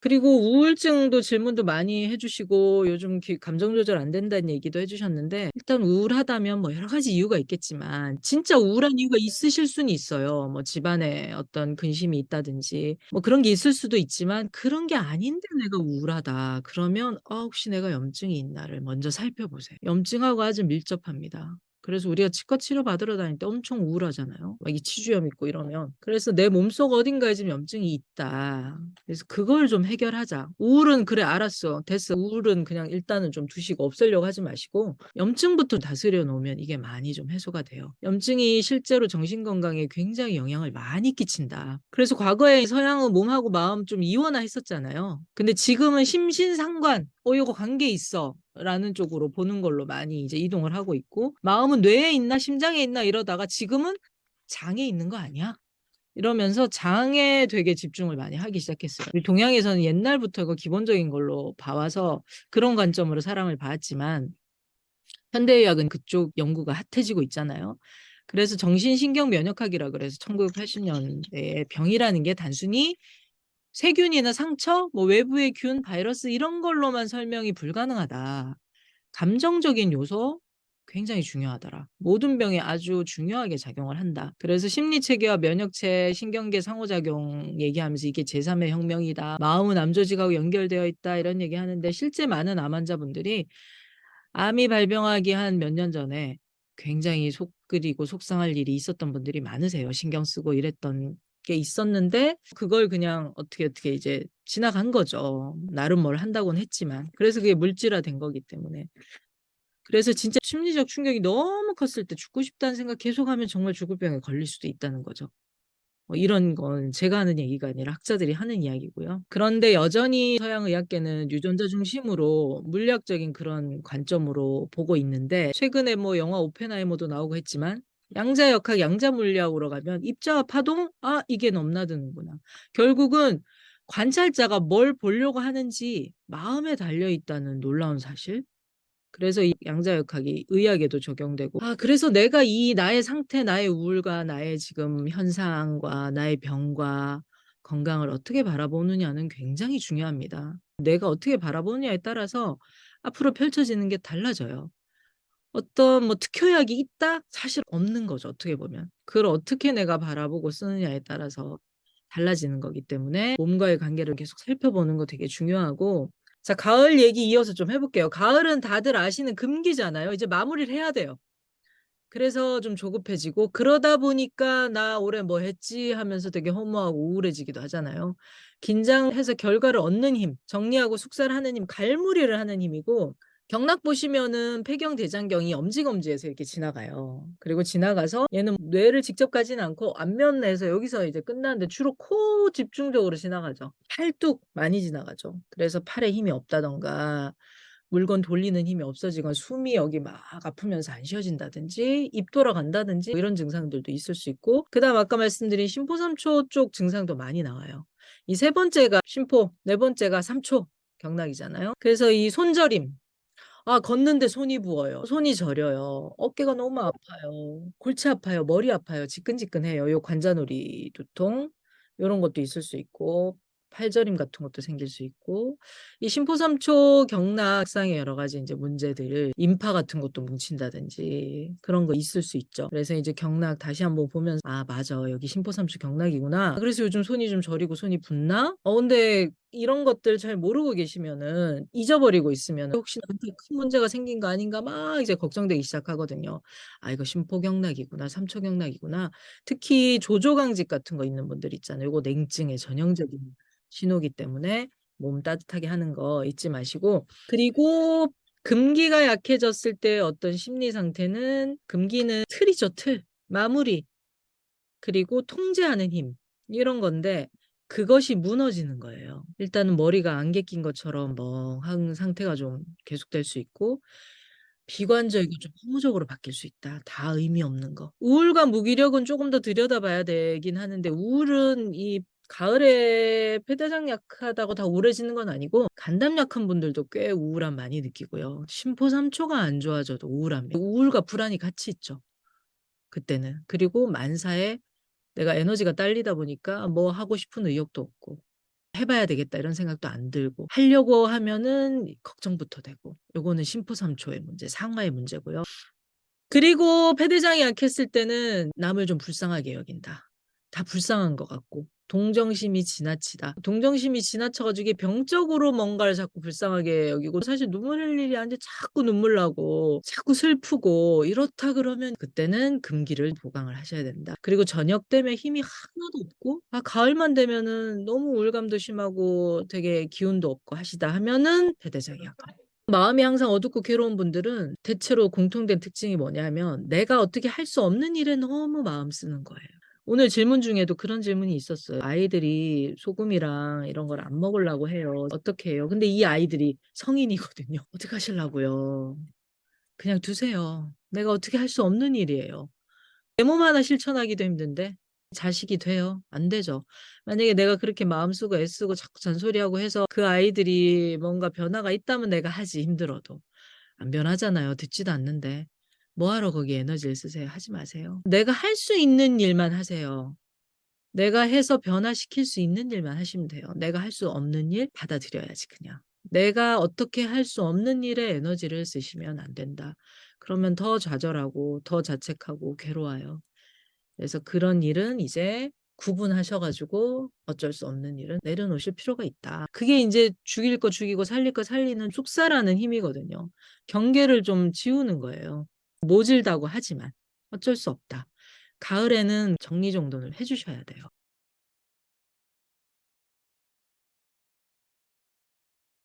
그리고 우울증도 질문도 많이 해 주시고 요즘 기 감정 조절 안 된다는 얘기도 해 주셨는데 일단 우울하다면 뭐 여러 가지 이유가 있겠지만 진짜 우울한 이유가 있으실 수는 있어요. 뭐 집안에 어떤 근심이 있다든지 뭐 그런 게 있을 수도 있지만 그런 게 아닌데 내가 우울하다 그러면 '아 혹시 내가 염증이 있나.'를 먼저 살펴보세요. 염증하고 아주 밀접합니다. 그래서 우리가 치과 치료 받으러 다닐 때 엄청 우울하잖아요. 막 이 치주염 있고 이러면. 그래서 '내 몸속 어딘가에 지금 염증이 있다. 그래서 그걸 좀 해결하자. 우울은 그래 알았어. 됐어. 우울은 그냥 일단은 좀 두시고 없애려고 하지 마시고 염증부터 다스려 놓으면 이게 많이 좀 해소가 돼요. 염증이 실제로 정신 건강에 굉장히 영향을 많이 끼친다. 그래서 과거에 서양은 몸하고 마음 좀 이원화 했었잖아요. 근데 지금은 심신 상관 어 요거 관계 있어. 라는 쪽으로 보는 걸로 많이 이제 이동을 하고 있고 마음은 뇌에 있나 심장에 있나 이러다가 지금은 장에 있는 거 아니야? 이러면서 장에 되게 집중을 많이 하기 시작했어요. 우리 동양에서는 옛날부터 그 기본적인 걸로 봐와서 그런 관점으로 사람을 봤지만 현대의학은 그쪽 연구가 핫해지고 있잖아요. 그래서 정신신경 면역학이라 그래서 1980년대에 병이라는 게 단순히 세균이나 상처, 뭐 외부의 균, 바이러스 이런 걸로만 설명이 불가능하다. 감정적인 요소 굉장히 중요하더라. 모든 병에 아주 중요하게 작용을 한다. 그래서 심리체계와 면역체, 신경계 상호작용 얘기하면서 이게 제3의 혁명이다. 마음은 암 조직하고 연결되어 있다. 이런 얘기 하는데 실제 많은 암 환자분들이 암이 발병하기 한 몇 년 전에 굉장히 속 끓이고 속상할 일이 있었던 분들이 많으세요. 신경 쓰고 이랬던 게 있었는데 그걸 그냥 어떻게 어떻게 이제 지나간 거죠. 나름 뭘 한다고는 했지만. 그래서 그게 물질화된 거기 때문에. 그래서 진짜 심리적 충격이 너무 컸을 때 죽고 싶다는 생각 계속하면 정말 죽을 병에 걸릴 수도 있다는 거죠. 뭐 이런 건 제가 하는 얘기가 아니라 학자들이 하는 이야기고요. 그런데 여전히 서양 의학계는 유전자 중심으로 물리학적인 그런 관점으로 보고 있는데 최근에 뭐 영화 오펜하이머도 나오고 했지만 양자역학, 양자물리학으로 가면 입자와 파동? 아 이게 넘나드는구나. 결국은 관찰자가 뭘 보려고 하는지 마음에 달려 있다는 놀라운 사실. 그래서 이 양자역학이 의학에도 적용되고 아 그래서 내가 이 나의 상태, 나의 우울과 나의 지금 현상과 나의 병과 건강을 어떻게 바라보느냐는 굉장히 중요합니다. 내가 어떻게 바라보느냐에 따라서 앞으로 펼쳐지는 게 달라져요. 어떤 뭐 특효약이 있다? 사실 없는 거죠, 어떻게 보면. 그걸 어떻게 내가 바라보고 쓰느냐에 따라서 달라지는 거기 때문에 몸과의 관계를 계속 살펴보는 거 되게 중요하고 자 가을 얘기 이어서 좀 해 볼게요. 가을은 다들 아시는 금기잖아요. 이제 마무리를 해야 돼요. 그래서 좀 조급해지고 그러다 보니까 '나 올해 뭐 했지?' 하면서 되게 허무하고 우울해지기도 하잖아요. 긴장해서 결과를 얻는 힘, 정리하고 숙사를 하는 힘, 갈무리를 하는 힘이고 경락 보시면은 폐경 대장경이 엄지검지에서 이렇게 지나가요. 그리고 지나가서 얘는 뇌를 직접 가지는 않고 안면에서 여기서 이제 끝나는데 주로 코 집중적으로 지나가죠. 팔뚝 많이 지나가죠. 그래서 팔에 힘이 없다든가 물건 돌리는 힘이 없어지거나 숨이 여기 막 아프면서 안 쉬어진다든지 입 돌아간다든지 이런 증상들도 있을 수 있고 그다음 아까 말씀드린 심포삼초 쪽 증상도 많이 나와요. 이 세 번째가 심포, 네 번째가 삼초 경락이잖아요. 그래서 이 손저림 아 걷는데 손이 부어요. 손이 저려요. 어깨가 너무 아파요. 골치 아파요. 머리 아파요. 지끈지끈해요. 요 관자놀이 두통 요런 것도 있을 수 있고 팔저림 같은 것도 생길 수 있고 이 심포삼초 경락상의 여러 가지 인제 문제들 인파 같은 것도 뭉친다든지 그런 거 있을 수 있죠. 그래서 이제 경락 다시 한번 보면서 '아 맞아. 여기 심포삼초 경락이구나. 그래서 요즘 손이 좀 저리고 손이 붓나?' 어 근데 이런 것들 잘 모르고 계시면은 잊어버리고 있으면은 '혹시 나한테 큰 문제가 생긴 거 아닌가?' 막 이제 걱정되기 시작하거든요. '아 이거 심포경락이구나. 삼초경락이구나.' 특히 조조강직 같은 거 있는 분들 있잖아요. 요거 냉증의 전형적인 신호기 때문에 몸 따뜻하게 하는 거 잊지 마시고 그리고 금기가 약해졌을 때 어떤 심리 상태는 금기는 틀이죠, 틀. 마무리. 그리고 통제하는 힘 이런 건데 그것이 무너지는 거예요. 일단은 머리가 안개 낀 것처럼 멍한 상태가 좀 계속될 수 있고 비관적이고 좀 허무적으로 바뀔 수 있다. 다 의미 없는 거. 우울과 무기력은 쪼금 더 들여다봐야 되긴 하는데 우울은 이 가을에 폐대장 약하다고 다 우울해지는 건 아니고 간담 약한 분들도 꽤 우울함 많이 느끼고요. 심포삼초가 안 좋아져도 우울합니다. 우울과 불안이 같이 있죠, 그때는. 그리고 만사에 내가 에너지가 딸리다 보니까 뭐 하고 싶은 의욕도 없고 해 봐야 되겠다 이런 생각도 안 들고 하려고 하면은 걱정부터 되고 요거는 심포삼초의 문제, 상하의 문제고요. 그리고 패대장이 약했을 때는 남을 좀 불쌍하게 여긴다. 다 불쌍한 것 같고 동정심이 지나치다. 동정심이 지나쳐 가지고 이게 병적으로 뭔가를 자꾸 불쌍하게 여기고 사실 눈물 흘릴 일이 아닌데 자꾸 눈물 나고 자꾸 슬프고 이렇다 그러면 그때는 금기를 보강을 하셔야 된다. 그리고 저녁 되면 힘이 하나도 없고 아 가을만 되면은 너무 우울감도 심하고 되게 기운도 없고 하시다 하면은 약하다. 마음이 항상 어둡고 괴로운 분들은 대체로 공통된 특징이 뭐냐면 내가 어떻게 할 수 없는 일에 너무 마음 쓰는 거예요. 오늘 질문 중에도 그런 질문이 있었어요. 아이들이 소금이랑 이런 걸 안 먹으려고 해요. 어떻게 해요? 근데 이 아이들이 성인이거든요. 어떡하실라고요? 그냥 두세요. 내가 어떻게 할 수 없는 일이에요. 내 몸 하나 실천하기도 힘든데 자식이 돼요? 안 되죠. 만약에 내가 그렇게 마음 쓰고 애쓰고 자꾸 잔소리하고 해서 그 아이들이 뭔가 변화가 있다면 내가 하지 힘들어도. 안 변하잖아요. 듣지도 않는데. 뭐하러 거기에 에너지를 쓰세요? 하지 마세요. 내가 할 수 있는 일만 하세요. 내가 해서 변화시킬 수 있는 일만 하시면 돼요. 내가 할 수 없는 일 받아들여야지 그냥. 내가 어떻게 할 수 없는 일에 에너지를 쓰시면 안 된다. 그러면 더 좌절하고 더 자책하고 괴로워요. 그래서 그런 일은 이제 구분하셔 가지고 어쩔 수 없는 일은 내려놓으실 필요가 있다. 그게 인제 죽일 거 죽이고 살릴 거 살리는 쑥사라는 힘이거든요. 경계를 좀 지우는 거예요. 모질다고 하지만 어쩔 수 없다. 가을에는 정리정돈을 해 주셔야 돼요.